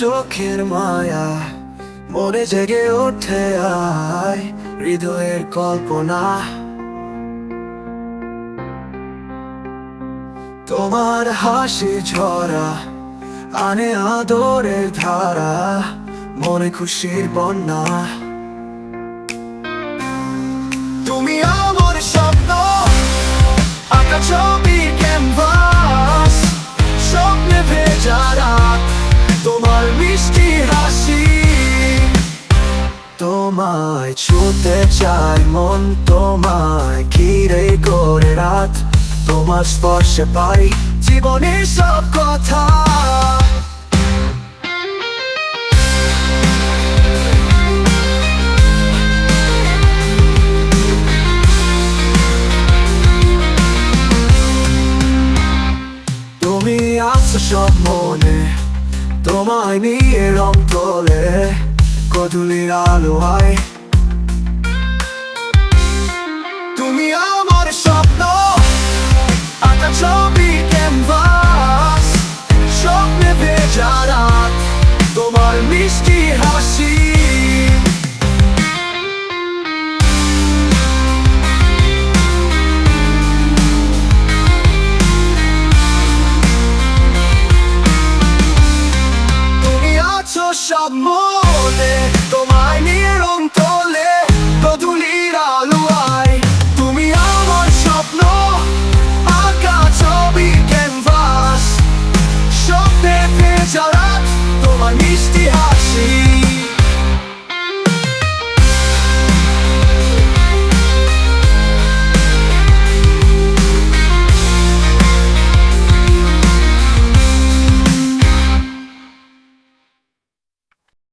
চোখের মায়া মনে জেগে ওঠে আয় হৃদয়ের কল্পনা। তোমার হাসি ঝরা আনে আদরের ধারা, মনে খুশির বন্যা। তুমি আমার স্বপ্ন, আঁকা ছবি তোমায় ছুতে চাই মন তোমায়, ঘিরে করে রাত তোমার স্পর্শে পাই জীবনের সব কথা। তুমি আছো সব মনে, তোমায় নিয়ে রং তোলে। কদলের আলো তুমি আমার স্বপ্ন আঁকা ছবি স্বপ্নে তোমার মিষ্টি হাসি। some more